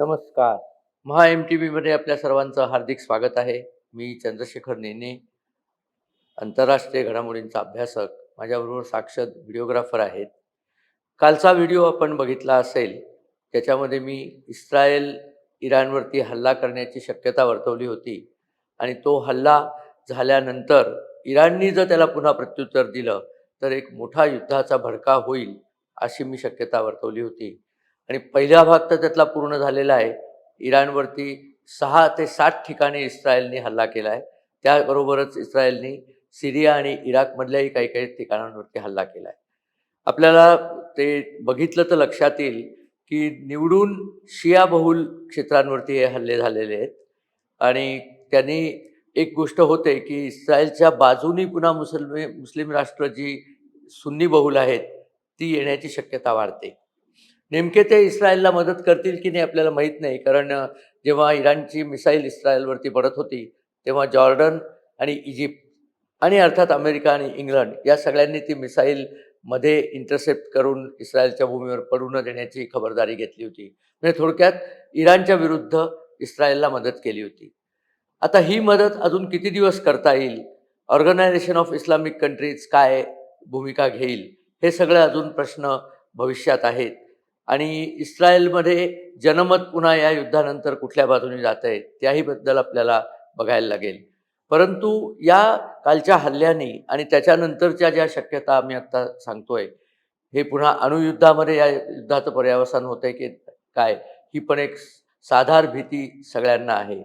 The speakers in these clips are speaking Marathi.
नमस्कार. महा एम टी व्हीमध्ये आपल्या सर्वांचं हार्दिक स्वागत आहे. मी चंद्रशेखर नेने आंतरराष्ट्रीय घडामोडींचा अभ्यासक. माझ्याबरोबर साक्षर व्हिडिओग्राफर आहेत. कालचा व्हिडिओ आपण बघितला असेल त्याच्यामध्ये मी इस्रायल इराणवरती हल्ला करण्याची शक्यता वर्तवली होती आणि तो हल्ला झाल्यानंतर इराणनी जर त्याला पुन्हा प्रत्युत्तर दिलं तर एक मोठा युद्धाचा भडका होईल अशी मी शक्यता वर्तवली होती. आणि पहिला भाग तर त्यातला पूर्ण झालेला आहे. इराणवरती सहा ते सात ठिकाणी इस्रायलने हल्ला केला आहे. त्याबरोबरच इस्रायलनी सिरिया आणि इराकमधल्याही काही काही ठिकाणांवरती हल्ला केला आहे. आपल्याला ते बघितलं तर लक्षात येईल की निवडून शिया बहुल क्षेत्रांवरती हे हल्ले झालेले आहेत. आणि त्यांनी एक गोष्ट होते की इस्रायलच्या बाजूनी पुन्हा मुसलमे मुस्लिम राष्ट्र जी सुन्नी बहुल आहेत ती येण्याची शक्यता वाढते. नेमके ते इस्रायलला मदत करतील की नाही आपल्याला माहीत नाही. कारण जेव्हा इराणची मिसाईल इस्रायलवरती पडत होती तेव्हा जॉर्डन आणि इजिप्त आणि अर्थात अमेरिका आणि इंग्लंड या सगळ्यांनी ती मिसाईल मध्ये इंटरसेप्ट करून इस्रायलच्या भूमीवर पडू न देण्याची खबरदारी घेतली होती. म्हणजे थोडक्यात इराणच्या विरुद्ध इस्रायलला मदत केली होती. आता ही मदत अजून किती दिवस करता येईल? ऑर्गनायझेशन ऑफ इस्लामिक कंट्रीज काय भूमिका घेईल? हे सगळे अजून प्रश्न भविष्यात आहेत. आणि इस्रायलमध्ये जनमत पुन्हा या युद्धानंतर कुठल्या बाजूने जात आहे त्याहीबद्दल आपल्याला बघायला लागेल. परंतु या कालच्या हल्ल्याने आणि त्याच्यानंतरच्या ज्या शक्यता आम्ही आत्ता सांगतोय हे पुन्हा अणुयुद्धामध्ये या युद्धाचं पर्यावसान होतं आहे की काय ही पण एक साधार भीती सगळ्यांना आहे.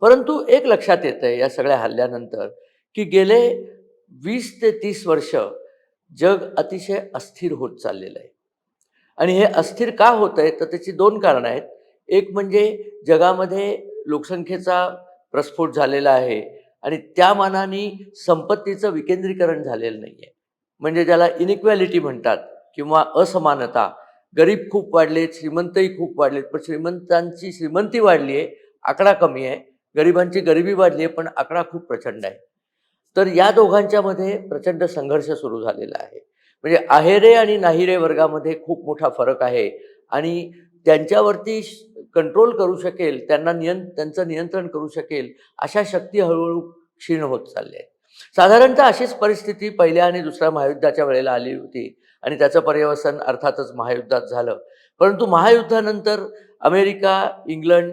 परंतु एक लक्षात येतं आहे या सगळ्या हल्ल्यानंतर की गेले वीस ते तीस वर्ष जग अतिशय अस्थिर होत चाललेलं आहे. आणि हे अस्थिर का होत आहे तर त्याची दोन कारणं आहेत. एक म्हणजे जगामध्ये लोकसंख्येचा प्रस्फोट झालेला आहे आणि त्या मानाने संपत्तीचं विकेंद्रीकरण झालेलं नाही आहे म्हणजे ज्याला इनिक्वॅलिटी म्हणतात किंवा असमानता. गरीब खूप वाढलेत श्रीमंतही खूप वाढलेत पण श्रीमंतांची श्रीमंती वाढली आहे आकडा कमी आहे. गरिबांची गरिबी वाढली आहे पण आकडा खूप प्रचंड आहे. तर या दोघांच्यामध्ये प्रचंड संघर्ष सुरू झालेला आहे. म्हणजे आहेरे आणि नाहीरे वर्गामध्ये खूप मोठा फरक आहे. आणि त्यांच्यावरती कंट्रोल करू शकेल त्यांना नियं त्यांचं नियंत्रण करू शकेल अशा शक्ती हळूहळू क्षीण होत चालल्या. आहेत साधारणतः अशीच परिस्थिती पहिल्या आणि दुसऱ्या महायुद्धाच्या वेळेला आली होती आणि त्याचं पर्यवसन अर्थातच महायुद्धात झालं. परंतु महायुद्धानंतर अमेरिका इंग्लंड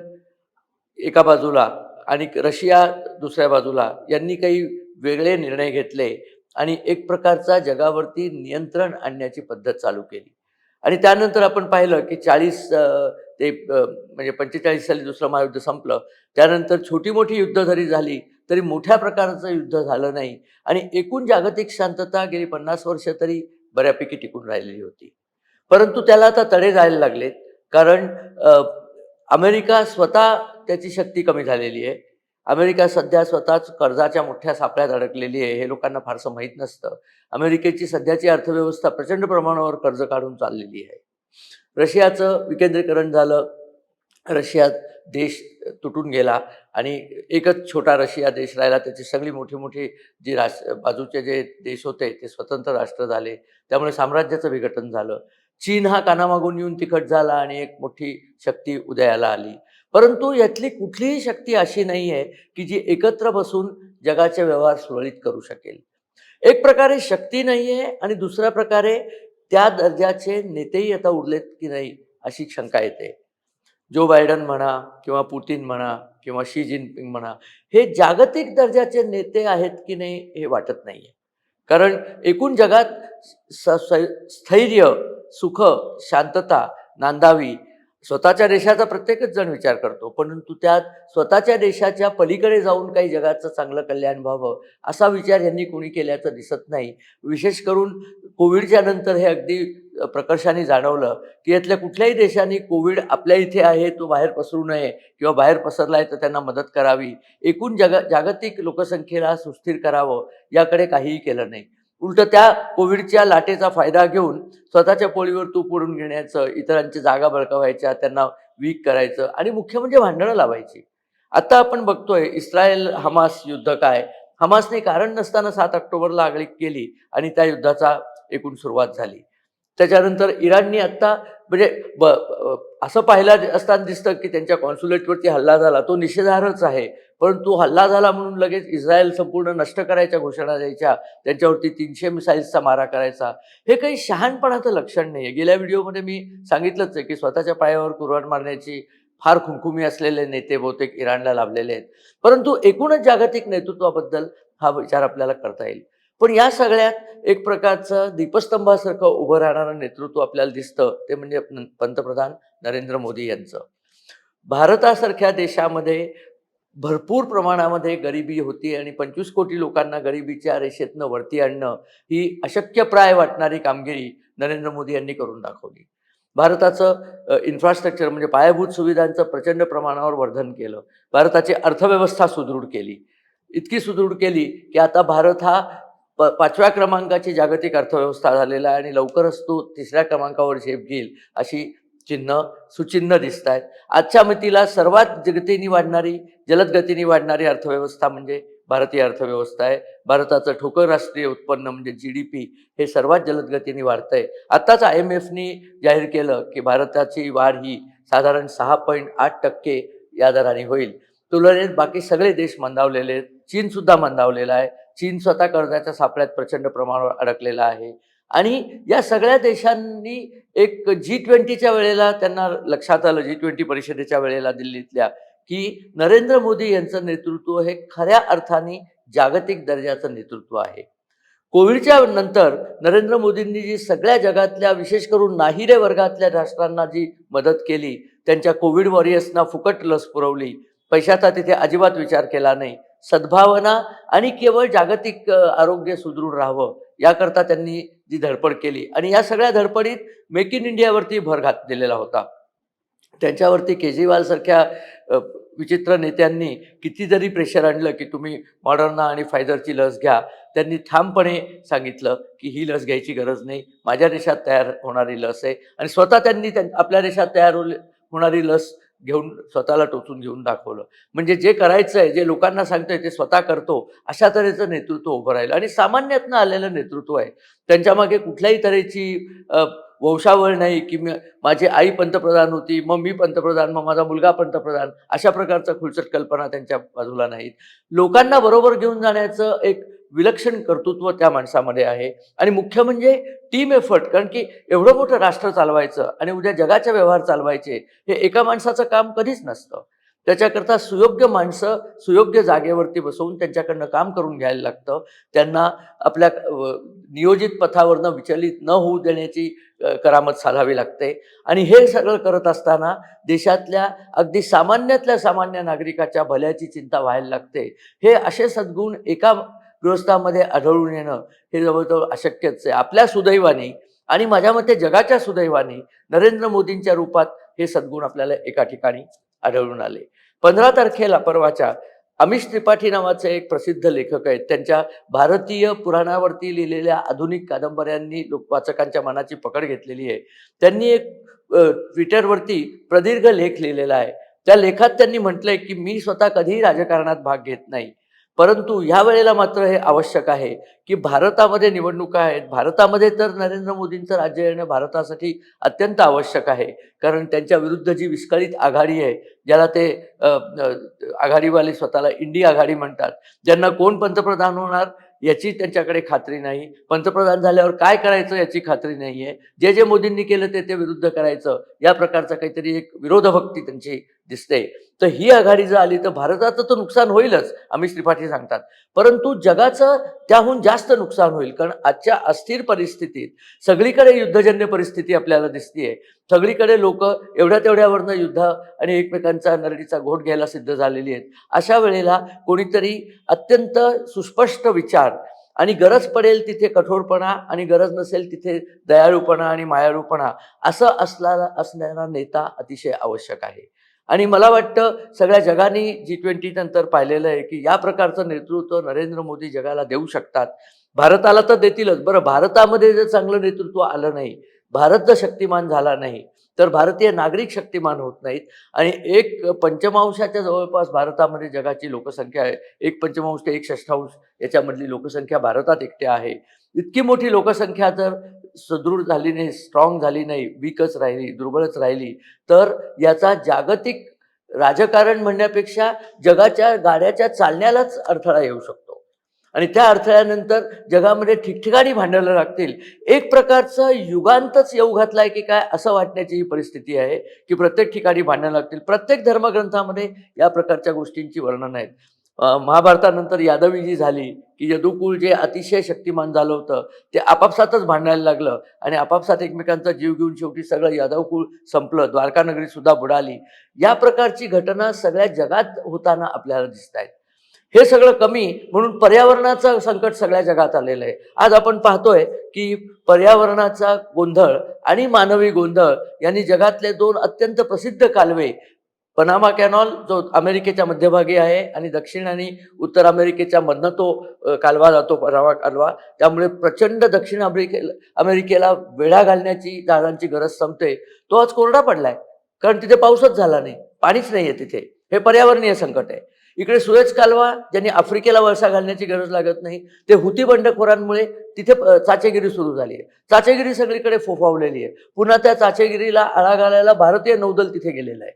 एका बाजूला आणि रशिया दुसऱ्या बाजूला यांनी काही वेगळे निर्णय घेतले. आणि एक प्रकारचा जगावरती नियंत्रण आणण्याची पद्धत चालू केली. आणि त्यानंतर आपण पाहिलं की चाळीस ते म्हणजे पंचेचाळीस साली दुसरं महायुद्ध संपलं. त्यानंतर छोटी मोठी युद्ध जरी झाली तरी मोठ्या प्रकारचं युद्ध झालं नाही. आणि एकूण जागतिक शांतता गेली पन्नास वर्ष तरी बऱ्यापैकी टिकून राहिलेली होती. परंतु त्याला आता तडे जायला लागलेत. कारण अमेरिका स्वतः त्याची शक्ती कमी झालेली आहे. अमेरिका सध्या स्वतःच कर्जाच्या मोठ्या सापळ्यात अडकलेली आहे हे लोकांना फारसं माहीत नसतं. अमेरिकेची सध्याची अर्थव्यवस्था प्रचंड प्रमाणावर कर्ज काढून चाललेली आहे. रशियाचं विकेंद्रीकरण झालं रशियात देश तुटून गेला आणि एकच छोटा रशिया देश राहिला त्याची सगळी मोठी मोठी जी राष्ट्र बाजूचे जे देश होते ते स्वतंत्र राष्ट्र झाले. त्यामुळे साम्राज्याचं विघटन झालं. चीन हा कानामागून येऊन तिखट झाला आणि एक मोठी शक्ती उदयाला आली. परंतु यातली कुठलीही शक्ती अशी नाही आहे की जी एकत्र बसून जगाचे व्यवहार सुरळीत करू शकेल. एक प्रकारे शक्ती नाही आहे आणि दुसऱ्या प्रकारे त्या दर्जाचे नेतेही आता उरलेत की नाही अशी शंका येते. जो बायडन म्हणा किंवा पुतीन म्हणा किंवा शी जिनपिंग म्हणा हे जागतिक दर्जाचे नेते आहेत की नाही हे वाटत नाही आहे कारण एकूण जगात स स- स्थैर्य सुख शांतता नांदावी स्वतःच्या देशाचा प्रत्येकच जण विचार करतो परंतु त्यात स्वतःच्या देशाच्या पलीकडे जाऊन काही जगाचं चांगलं कल्याण व्हावं असा विचार यांनी कोणी केल्याचं दिसत नाही. विशेष करून कोविडच्या नंतर हे अगदी प्रकर्षाने जाणवलं की यातल्या कुठल्याही देशाने कोविड आपल्या इथे आहे तो बाहेर पसरू नये किंवा बाहेर पसरला आहे तर त्यांना मदत करावी. एकूण जग जागतिक लोकसंख्येला सुस्थिर करावं याकडे काहीही केलं नाही. उलट त्या कोविडच्या लाटेचा फायदा घेऊन स्वतःच्या पोळीवर तूप ओढून घेण्याचं इतरांची जागा बळकावायच्या त्यांना वीक करायचं आणि मुख्य म्हणजे भांडणं लावायची. आता आपण बघतोय इस्रायल हमास युद्ध काय? हमासने कारण नसताना सात ऑक्टोबरला आगळीक केली आणि त्या युद्धाचा एकूण सुरुवात झाली. त्याच्यानंतर इराणनी आत्ता म्हणजे ब असं पाहिलं असताना दिसतं की त्यांच्या कॉन्सुलेटवरती हल्ला झाला. तो निषेधार्हच आहे. परंतु हल्ला झाला म्हणून लगेच इस्रायल संपूर्ण नष्ट करायच्या घोषणा द्यायच्या. त्यांच्यावरती तीनशे मिसाईल्सचा मारा करायचा. हे काही शहाणपणाचं लक्षण नाही आहे गेल्या व्हिडिओमध्ये मी सांगितलंच आहे की स्वतःच्या पायावर कुरवाड मारण्याची फार खुमखुमी असलेले नेते बहुतेक इराणला लाभलेले आहेत. परंतु एकूणच जागतिक नेतृत्वाबद्दल हा विचार आपल्याला करता येईल. पण या सगळ्यात एक प्रकारचं दीपस्तंभासारखं उभं राहणारं नेतृत्व आपल्याला दिसतं ते म्हणजे पंतप्रधान नरेंद्र मोदी यांचं. भारतासारख्या देशामध्ये भरपूर प्रमाणामध्ये गरिबी होती आणि पंचवीस कोटी लोकांना गरिबीच्या रेषेतनं वरती आणणं ही अशक्यप्राय वाटणारी कामगिरी नरेंद्र मोदी यांनी करून दाखवली. भारताचं इन्फ्रास्ट्रक्चर म्हणजे पायाभूत सुविधांचं प्रचंड प्रमाणावर वर्धन केलं. भारताची अर्थव्यवस्था सुदृढ केली. इतकी सुदृढ केली की आता भारत हा प पाचव्या क्रमांकाची जागतिक अर्थव्यवस्था झालेला आहे आणि लवकरच तो तिसऱ्या क्रमांकावर झेप घेईल अशी चिन्ह सुचिन्ह दिसत आहेत आजच्या मतीला सर्वात जगतीने वाढणारी जलद गतीने वाढणारी अर्थव्यवस्था म्हणजे भारतीय अर्थव्यवस्था आहे. भारताचं ठोकर राष्ट्रीय उत्पन्न म्हणजे जी डी पी हे सर्वात जलद गतीने वाढतंय. आत्ताच आय एम एफनी जाहीर केलं की भारताची वाढ ही साधारण सहा पॉईंट आठ टक्के या दराने होईल. तुलनेत बाकी सगळे देश मंदावलेले आहेत. चीनसुद्धा मंदावलेला आहे. चीन स्वतः कर्जाच्या सापळ्यात प्रचंड प्रमाणावर अडकलेला आहे. आणि या सगळ्या देशांनी एक जी ट्वेंटीच्या वेळेला त्यांना लक्षात आलं जी ट्वेंटी परिषदेच्या वेळेला दिल्लीतल्या की नरेंद्र मोदी यांचं नेतृत्व हे खऱ्या अर्थाने जागतिक दर्जाचं नेतृत्व आहे. कोविडच्या नंतर नरेंद्र मोदींनी जी सगळ्या जगातल्या विशेष करून नाहिरे वर्गातल्या राष्ट्रांना जी मदत केली त्यांच्या कोविड वॉरियर्सना फुकट लस पुरवली पैशाचा तिथे अजिबात विचार केला नाही सद्भावना आणि केवळ जागतिक आरोग्य सुदृढ राहावं याकरता त्यांनी जी धडपड केली. आणि या सगळ्या धडपडीत मेक इन इंडियावरती भर घात दिलेला होता. त्यांच्यावरती केजरीवालसारख्या सारख्या विचित्र नेत्यांनी किती जरी प्रेशर आणलं की तुम्ही मॉडर्ना आणि फायझरची लस घ्या त्यांनी ठामपणे सांगितलं की ही लस घ्यायची गरज नाही. माझ्या देशात तयार होणारी लस आहे. आणि स्वतः त्यांनी त्यां- आपल्या देशात तयार होल- होणारी लस घेऊन स्वतःला टोचून घेऊन दाखवलं. म्हणजे जे करायचं आहे जे लोकांना सांगतोय ते स्वतः करतो अशा तऱ्हेचं नेतृत्व उभं राहिलं. आणि सामान्यातनं आलेलं नेतृत्व आहे. त्यांच्यामागे कुठल्याही तऱ्हेची वंशावळ नाही की मी माझी आई पंतप्रधान होती मग मी पंतप्रधान मग माझा मुलगा पंतप्रधान अशा प्रकारचा खुलचट कल्पना त्यांच्या बाजूला नाहीत. लोकांना बरोबर घेऊन जाण्याचं एक विलक्षण कर्तृत्व त्या माणसामध्ये आहे. आणि मुख्य म्हणजे टीम एफर्ट कारण की एवढं मोठं राष्ट्र चालवायचं आणि उद्या जगाचे व्यवहार चालवायचे हे एका माणसाचं काम कधीच नसतं. त्याच्याकरता सुयोग्य माणसं सुयोग्य जागेवरती बसवून त्यांच्याकडनं काम करून घ्यायला लागतं. त्यांना आपल्या नियोजित पथावरनं विचलित न होऊ देण्याची करामत साधावी लागते. आणि हे सगळं करत असताना देशातल्या अगदी सामान्यातल्या सामान्य नागरिकाच्या भल्याची चिंता व्हायला लागते. हे असे सद्गुण एका गृहस्थामध्ये आढळून येणं हे जवळजवळ अशक्यच आहे. आपल्या सुदैवाने आणि माझ्या मते जगाच्या सुदैवाने नरेंद्र मोदींच्या रूपात हे सद्गुण आपल्याला एका ठिकाणी आढळून आले. पंधरा तारखेला परवाच्या अमिश त्रिपाठी नावाचे एक प्रसिद्ध लेखक आहेत. त्यांच्या भारतीय पुराणावरती लिहिलेल्या आधुनिक कादंबऱ्यांनी लोक वाचकांच्या मनाची पकड घेतलेली आहे. त्यांनी एक ट्विटरवरती प्रदीर्घ लेख लिहिलेला आहे. त्या लेखात त्यांनी म्हटलंय की मी स्वतः कधीही राजकारणात भाग घेत नाही. परंतु ह्या वेळेला मात्र हे आवश्यक आहे की भारतामध्ये निवडणुका आहेत. भारतामध्ये तर नरेंद्र मोदींचं राज्य येणं भारतासाठी अत्यंत आवश्यक आहे. कारण त्यांच्या विरुद्ध जी विस्कळीत आघाडी आहे ज्याला ते आघाडीवाले स्वतःला इंडी आघाडी म्हणतात. ज्यांना कोण पंतप्रधान होणार याची त्यांच्याकडे खात्री नाही. पंतप्रधान झाल्यावर काय करायचं याची खात्री नाही आहे जे जे मोदींनी केलं ते ते विरुद्ध करायचं. या प्रकारचं काहीतरी एक विरोधभक्ती त्यांची दिसते. तर ही आघाडी जर आली तर भारताचं तर नुकसान होईलच अमित त्रिपाठी सांगतात. परंतु जगाचं त्याहून जास्त नुकसान होईल कारण आजच्या अस्थिर परिस्थितीत सगळीकडे युद्धजन्य परिस्थिती आपल्याला दिसतीये. सगळीकडे लोक एवढ्या तेवढ्यावरनं युद्ध आणि एकमेकांचा नरडीचा घोट घ्यायला सिद्ध झालेली आहेत. अशा वेळेला कोणीतरी अत्यंत सुस्पष्ट विचार आणि गरज पडेल तिथे कठोरपणा आणि गरज नसेल तिथे दयाळूपणा आणि मायाळूपणा असं असणारा असणारा नेता अतिशय आवश्यक आहे. आणि मला वाटतं सगळ्या जगाने जी ट्वेंटी नंतर पाहिलेलं आहे की या प्रकारचं नेतृत्व नरेंद्र मोदी जगाला देऊ शकतात. भारताला तर देतीलच. बरं भारतामध्ये जर चांगलं नेतृत्व आलं नाही भारत जर शक्तिमान झाला नाही तर भारतीय नागरिक शक्तिमान होत नाहीत. आणि एक पंचमांशाच्या जवळपास भारतामध्ये जगाची लोकसंख्या आहे. एक पंचमांश ते एक षष्ठांश याच्यामधली लोकसंख्या भारतात एकट्या आहे. इतकी मोठी लोकसंख्या जर सुदृढ झाली नाही स्ट्रॉंग झाली नाही वीकच राहिली दुर्बलच राहिली तर याचा जागतिक राजकारण म्हणण्यापेक्षा जगाच्या गाड्याच्या चालण्यालाच अडथळा येऊ शकतो. आणि त्या अडथळ्यानंतर जगामध्ये ठिकठिकाणी भांडायला लागतील. एक प्रकारचं युगांतच येऊ घातलाय की काय असं वाटण्याची ही परिस्थिती आहे की प्रत्येक ठिकाणी भांडणं लागतील. प्रत्येक धर्मग्रंथामध्ये या प्रकारच्या गोष्टींची वर्णन आहेत. महाभारतानंतर यादवी जी झाली की यदुकुल जे अतिशय शक्तिमान झालं होतं ते आपापसातच भांडायला लागलं आणि आपापसात एकमेकांचा जीव घेऊन शेवटी सगळं यादवकुळ संपलं द्वारकानगरी सुद्धा बुडाली. या प्रकारची घटना सगळ्या जगात होताना आपल्याला दिसत आहेत. हे सगळं कमी म्हणून पर्यावरणाचं संकट सगळ्या जगात आलेलं आहे. आज आपण पाहतोय की पर्यावरणाचा गोंधळ आणि मानवी गोंधळ यांनी जगातले दोन अत्यंत प्रसिद्ध कालवे पनामा कॅनॉल जो अमेरिकेच्या मध्यभागी आहे आणि दक्षिण आणि उत्तर अमेरिकेच्या मधनं तो कालवा जातो पनामा कालवा त्यामुळे प्रचंड दक्षिण अमेरिकेला अमेरिकेला वेढा घालण्याची जहाजांची गरज संपते. तो आज कोरडा पडलाय कारण तिथे पाऊसच झाला नाही पाणीच नाही आहे तिथे. हे पर्यावरणीय संकट आहे. इकडे सुएज कालवा ज्यांनी आफ्रिकेला वळसा घालण्याची गरज लागत नाही ते हुती बंडखोरांमुळे तिथे चाचेगिरी सुरू झाली आहे. चाचेगिरी सगळीकडे फोफावलेली आहे. पुन्हा त्या चाचेगिरीला आळा घालायला भारतीय नौदल तिथे गेलेलं आहे.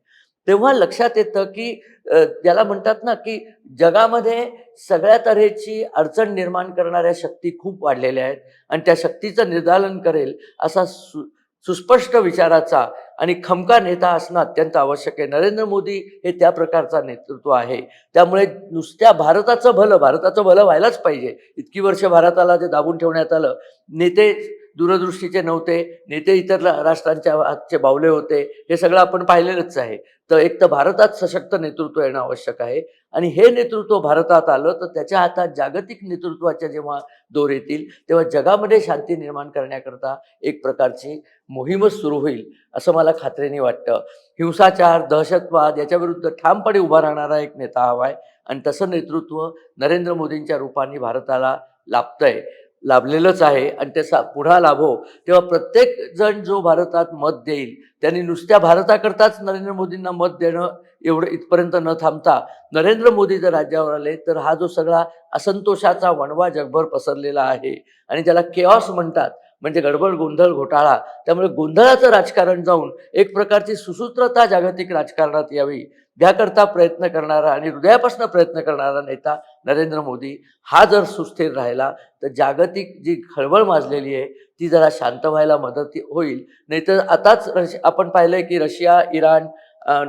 तेव्हा लक्षात येतं की त्याला ज्याला म्हणतात ना की जगामध्ये सगळ्या तऱ्हेची अडचण निर्माण करणाऱ्या शक्ती खूप वाढलेल्या आहेत आणि त्या शक्तीचं निर्दालन करेल असा सु सुस्पष्ट विचाराचा आणि खमका नेता असणं अत्यंत आवश्यक आहे. नरेंद्र मोदी हे त्या प्रकारचा नेतृत्व आहे. त्यामुळे नुसत्या भारताचं भलं भारताचं भलं व्हायलाच पाहिजे. इतकी वर्ष भारताला जे दाबून ठेवण्यात आलं नेते दूरदृष्टीचे नव्हते नेते इतर राष्ट्रांच्या हातचे बावले होते हे सगळं आपण पाहिलेलंच आहे. तर एक तर भारतात सशक्त नेतृत्व येणं आवश्यक आहे आणि हे नेतृत्व भारतात आलं तर त्याच्या हातात जागतिक नेतृत्वाच्या जेव्हा दोर येतील तेव्हा जगामध्ये शांती निर्माण करण्याकरता एक प्रकारची मोहीमच सुरू होईल असं मला खात्रीने वाटतं. हिंसाचार दहशतवाद याच्याविरुद्ध ठामपणे उभा राहणारा एक नेता हवा आहे आणि तसं नेतृत्व नरेंद्र मोदींच्या रूपाने भारताला लाभतंय. लाभलेलंच आहे आणि त्याचा पुढा लाभो. तेव्हा प्रत्येक जण जो भारतात मत देईल त्यांनी नुसत्या भारताकरताच नरेंद्र मोदींना मत देणं एवढं इथपर्यंत न थांबता नरेंद्र मोदी जर राज्यावर आले तर हा जो सगळा असंतोषाचा वणवा जगभर पसरलेला आहे. आणि ज्याला केऑस म्हणतात म्हणजे गडबड गोंधळ घोटाळा. त्यामुळे गोंधळाचं राजकारण जाऊन एक प्रकारची सुसूत्रता जागतिक राजकारणात यावी याकरता प्रयत्न करणारा आणि हृदयापासून प्रयत्न करणारा नेता नरेंद्र मोदी हा जर सुस्थिर राहिला तर जागतिक जी खळबळ माजलेली आहे ती जरा शांत व्हायला मदत होईल. नाहीतर आताच रश आपण पाहिलंय की Russia Iran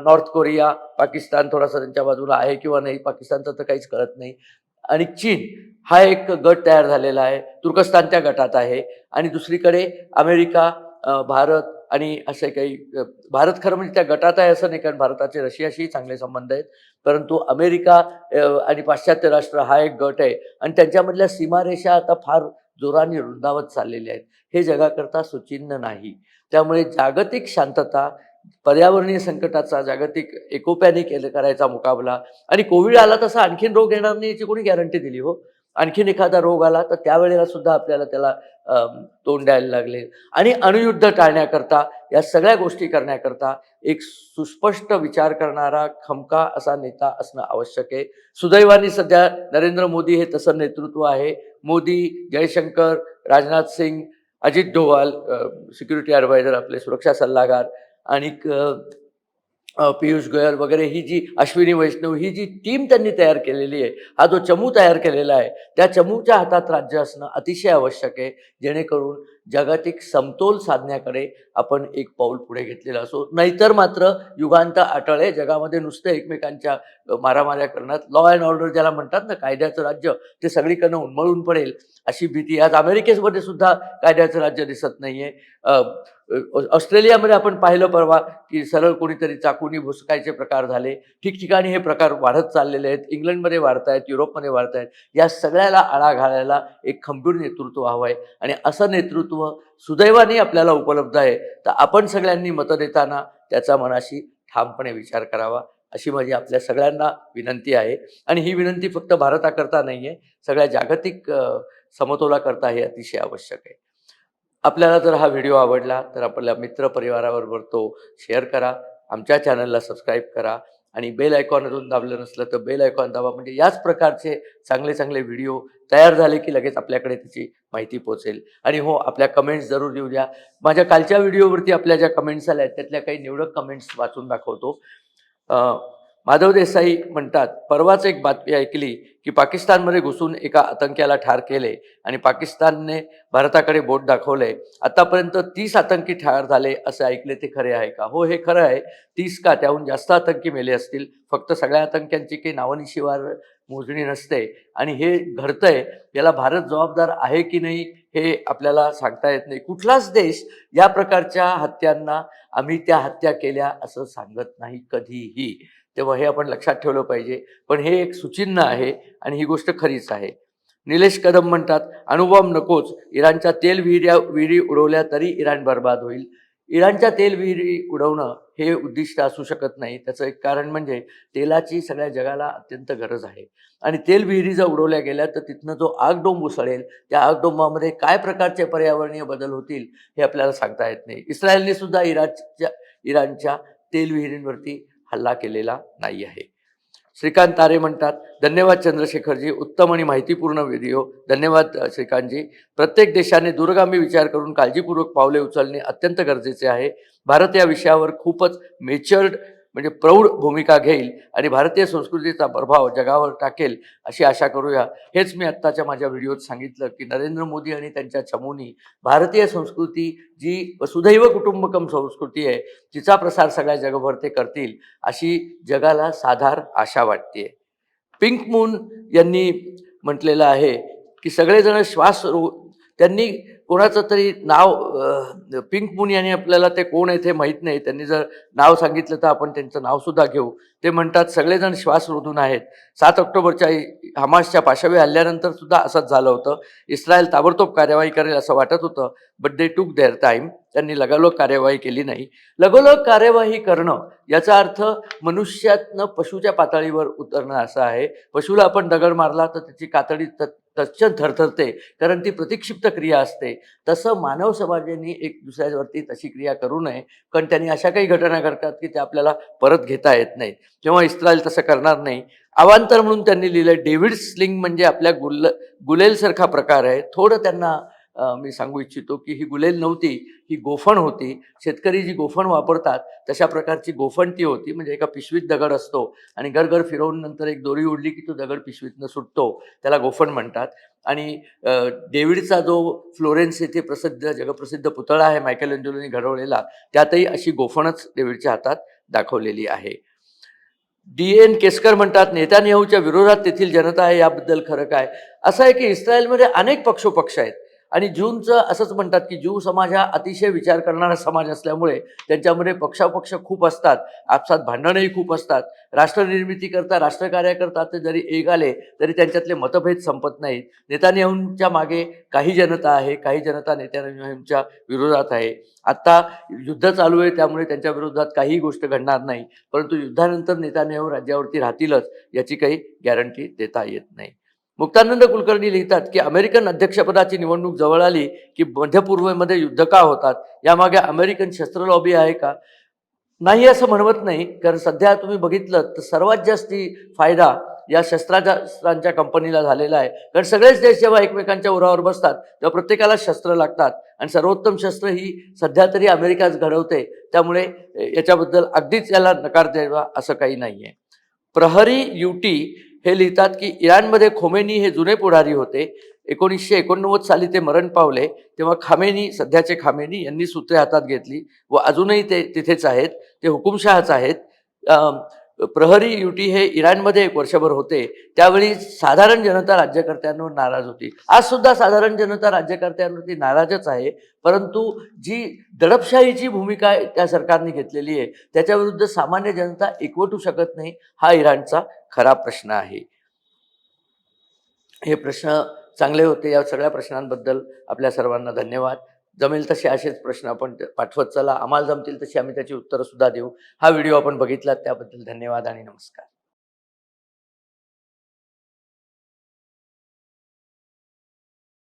north Korea Pakistan थोडासा त्यांच्या बाजूला आहे किंवा नाही पाकिस्तानचं तर काहीच कळत नाही. आणि चीन हा एक गट तयार झालेला आहे. तुर्कस्तान त्या गटात आहे. आणि दुसरीकडे अमेरिका भारत आणि असे काही भारत खरं म्हणजे त्या गटात आहे असं नाही कारण भारताचे रशियाशीही चांगले संबंध आहेत. परंतु अमेरिका आणि पाश्चात्य राष्ट्र हा एक गट आहे. आणि त्यांच्यामधल्या सीमारेषा आता फार जोराने रुंदावत चाललेल्या आहेत. हे जगाकरता सुचिन्ह नाही. त्यामुळे जागतिक शांतता पर्यावरणीय संकटाचा जागतिक एकोप्याने केलं करायचा मुकाबला. आणि कोविड आला तसा आणखीन रोग येणार नाही याची कोणी गॅरंटी दिली हो. आणखीन एखादा रोग आला तर त्यावेळेला सुद्धा आपल्याला त्याला तोंड द्यायला लागले. आणि अणुयुद्ध टाळण्याकरता या सगळ्या गोष्टी करण्याकरता एक सुस्पष्ट विचार करणारा खमका असा नेता असणं आवश्यक आहे. सुदैवाने सध्या नरेंद्र मोदी हे तसं नेतृत्व आहे. मोदी जयशंकर राजनाथ सिंग अजित डोवाल सिक्युरिटी ॲडवायझर आपले सुरक्षा सल्लागार आणि पियुष गोयल वगैरे ही जी अश्विनी वैष्णव ही जी टीम त्यांनी तयार केलेली आहे हा जो चमू तयार केलेला आहे त्या चमूच्या हातात राज्य असणं अतिशय आवश्यक आहे जेणेकरून जागतिक समतोल साधण्याकडे आपण एक पाऊल पुढे घेतलेलं असो. नाहीतर मात्र युगांत आटळे आहे जगामध्ये नुसतं एकमेकांच्या मारामाऱ्या करण्यात लॉ अँड ऑर्डर ज्याला म्हणतात ना कायद्याचं राज्य ते सगळीकडनं उन्मळून पडेल अशी भीती आज अमेरिकेमध्ये सुद्धा कायद्याचं राज्य दिसत नाहीये. ऑस्ट्रेलियामध्ये आपण पाहिलं परवा की सरळ कोणीतरी चाकूनी भुसकायचे प्रकार झाले. ठिकठिकाणी हे प्रकार वाढत चाललेले आहेत. इंग्लंडमध्ये वाढत आहेत युरोपमध्ये वाढत आहेत या सगळ्याला आळा घालायला एक खंबीर नेतृत्व हवं आहे आणि असं नेतृत्व सुदैवाने आपल्याला उपलब्ध आहे तर आपण सगळ्यांनी मतं देताना त्याचा मनाशी ठामपणे विचार करावा अशी माझी आपल्या सगळ्यांना विनंती आहे. आणि ही विनंती फक्त भारताकरता नाही आहे सगळ्या जागतिक समतोलाकरता हे अतिशय आवश्यक आहे. आपल्याला जर हा व्हिडिओ आवडला तर आपल्या मित्रपरिवाराबरोबर तो शेअर करा आमच्या चॅनलला सबस्क्राईब करा आणि बेल आयकॉन अजून दाबलं नसलं तर बेल आयकॉन दाबा. म्हणजे याच प्रकारचे चांगले चांगले व्हिडिओ तयार झाले की लगेच आपल्याकडे त्याची माहिती पोहोचेल. आणि हो आपल्या कमेंट्स जरूर येऊ द्या. माझ्या कालच्या व्हिडिओवरती आपल्या ज्या कमेंट्स आल्या आहेत त्यातल्या काही निवडक कमेंट्स वाचून दाखवतो. माधव देसाई म्हणतात परवाच एक बातमी ऐकली की पाकिस्तानमध्ये घुसून एका आतंक्याला ठार केले आणि पाकिस्तानने भारताकडे बोट दाखवले आतापर्यंत तीस आतंकी ठार झाले असे ऐकले ते खरे आहे का? हो हे खरं आहे. तीस का? त्याहून जास्त आतंकी मेले असतील. फक्त सगळ्या आतंक्यांची काही नावानिशिवार मोजणी नसते. आणि हे घडतंय याला भारत जबाबदार आहे की नाही हे आपल्याला सांगता येत नाही. कुठलाच देश या प्रकारच्या हत्यांना आम्ही त्या हत्या केल्या असं सांगत नाही कधीही. तेव्हा हे आपण लक्षात ठेवलं पाहिजे. पण हे एक सुचिन्ह आहे आणि ही गोष्ट खरीच आहे. निलेश कदम म्हणतात अणुबॉम्ब नकोच. इराणच्या तेल विहिऱ्या विहिरी उडवल्या तरी इराण बर्बाद होईल. इराणच्या तेल विहिरी उडवणं हे उद्दिष्ट असू शकत नाही. त्याचं एक कारण म्हणजे तेलाची सगळ्या जगाला अत्यंत गरज आहे. आणि तेल विहिरी जर उडवल्या गेल्या तर तिथनं जो आगडोंब उसळेल त्या आगडोंबामध्ये काय प्रकारचे पर्यावरणीय बदल होतील हे आपल्याला सांगता येत नाही. इस्रायलने सुद्धा इराणच्या इराणच्या तेल विहिरींवरती हल्ला केलेला नाही आहे. श्रीकांत तारे म्हणतात धन्यवाद चंद्रशेखरजी उत्तम आणि माहितीपूर्ण व्हिडिओ धन्यवाद श्रीकांतजी. प्रत्येक देशाने दूरगामी विचार करून काळजीपूर्वक पावले उचलणे अत्यंत गरजेचे आहे. भारत या विषयावर खूपच मेचर्ड म्हणजे प्रौढ भूमिका घेईल आणि भारतीय संस्कृतीचा प्रभाव जगावर टाकेल अशी आशा करूया. हेच मी आत्ताच्या माझ्या व्हिडिओत सांगितलं की नरेंद्र मोदी आणि त्यांच्या चमूनी भारतीय संस्कृती जी वसुधैव कुटुंबकम संस्कृती आहे तिचा प्रसार सगळ्या जगभर ते करतील अशी जगाला साधार आशा वाटते पिंक मून यांनी म्हटलेलं आहे की सगळेजण श्वास रो त्यांनी कोणाचं तरी नाव पिंक मून यांनी आपल्याला ते कोण आहे ते माहीत नाही. त्यांनी जर नाव सांगितलं तर आपण त्यांचं नावसुद्धा घेऊ. ते म्हणतात सगळेजण श्वास रोधून आहेत. सात ऑक्टोबरच्या हमासच्या पाशवी हल्ल्यानंतर सुद्धा असंच झालं होतं. इस्रायल ताबडतोब कार्यवाही करेल असं वाटत होतं बट दे टूक देअर टाईम त्यांनी लगालोग कार्यवाही केली नाही. लगोलग कार्यवाही करणं याचा अर्थ मनुष्यातनं पशुच्या पातळीवर उतरणं असं आहे. पशुला आपण दगड मारला तर त्याची कातडी तर तत्क्षण थरथरते कारण ती प्रतिक्षिप्त क्रिया असते. तसं मानव समाजाने एक दुसऱ्यावरती तशी क्रिया करू नये कारण त्यांनी अशा काही घटना घडतात की त्या आपल्याला परत घेता येत नाहीत. तेव्हा इस्रायल तसं करणार नाही अवांतर म्हणून त्यांनी लिहिलं डेव्हिड स्लिंग म्हणजे आपल्या गुल गुलेलसारखा प्रकार आहे. थोडं त्यांना मी सांगू इच्छितो की ही गुलेल नव्हती ही गोफण होती. शेतकरी जी गोफण वापरतात तशा प्रकारची गोफण ती होती. म्हणजे एका पिशवीत दगड असतो आणि गरगर फिरवून नंतर एक दोरी उडली की तो दगड पिशवीतनं सुटतो. त्याला गोफण म्हणतात. आणि डेव्हिडचा जो फ्लोरेन्स येथे प्रसिद्ध जगप्रसिद्ध पुतळा आहे मायकेल एंजलोनी घडवलेला त्यातही अशी गोफणच डेव्हिडच्या हातात दाखवलेली आहे. डी एन केसकर म्हणतात नेतान्याहूच्या विरोधात तेथील जनता आहे याबद्दल खरं काय? असं आहे की इस्रायलमध्ये अनेक पक्षोपक्ष आहेत. आणि ज्यूंचं असंच म्हणतात की ज्यू समाज हा अतिशय विचार करणारा समाज असल्यामुळे त्यांच्यामध्ये पक्षापक्ष खूप असतात आपसात भांडणंही खूप असतात. राष्ट्रनिर्मिती करता राष्ट्रकार्याकरता ते जरी एक आले तरी त्यांच्यातले मतभेद संपत नाहीत. नेतान्याहूंच्या मागे काही जनता आहे काही जनता नेतान्याहूंच्या विरोधात आहे. आत्ता युद्ध चालू आहे त्यामुळे त्यांच्या विरोधात काहीही गोष्ट घडणार नाही. परंतु युद्धानंतर नेतान्याहू राज्यावरती राहतीलच याची काही गॅरंटी देता येत नाही. मुक्तानंद कुलकर्णी लिहितात की अमेरिकन अध्यक्षपदाची निवडणूक जवळ आली की मध्यपूर्वेमध्ये युद्ध का होतात? यामागे अमेरिकन शस्त्र लॉबी आहे का? नाही असं म्हणवत नाही कारण सध्या तुम्ही बघितलं तर सर्वात जास्ती फायदा या शस्त्रास्त्रांच्या कंपनीला झालेला आहे. कारण सगळेच देश जेव्हा एकमेकांच्या उरावर बसतात तेव्हा प्रत्येकाला शस्त्र लागतात. आणि सर्वोत्तम शस्त्र ही सध्या तरी अमेरिकाच घडवते. त्यामुळे याच्याबद्दल अगदीच याला नकार द्यावा असं काही नाही आहे प्रहरी युटी हे लिहितात की इराणमध्ये खोमेनी हे जुने पुढारी होते. एकोणीसशे एकोणनव्वद साली ते मरण पावले तेव्हा खामेनी सध्याचे खामेनी यांनी सूत्रे हातात घेतली व अजूनही ते तिथेच आहेत ते हुकुमशहाच आहेत. प्रहरी युटी हे इराणमध्ये एक वर्षभर होते. त्यावेळी साधारण जनता राज्यकर्त्यांवर नाराज होती. आज सुद्धा साधारण जनता राज्यकर्त्यांवरती नाराजच आहे. परंतु जी दडपशाहीची भूमिका त्या सरकारने घेतलेली आहे त्याच्याविरुद्ध सामान्य जनता एकवटू शकत नाही हा इराणचा खरा प्रश्न आहे. हे प्रश्न चांगले होते. या सगळ्या प्रश्नांबद्दल आपल्या सर्वांना धन्यवाद. जमेल तसे असेच प्रश्न आपण पाठवत चला. आम्हाला जमतील तशी आम्ही त्याची उत्तरं सुद्धा देऊ. हा व्हिडिओ आपण बघितला त्याबद्दल धन्यवाद आणि नमस्कार.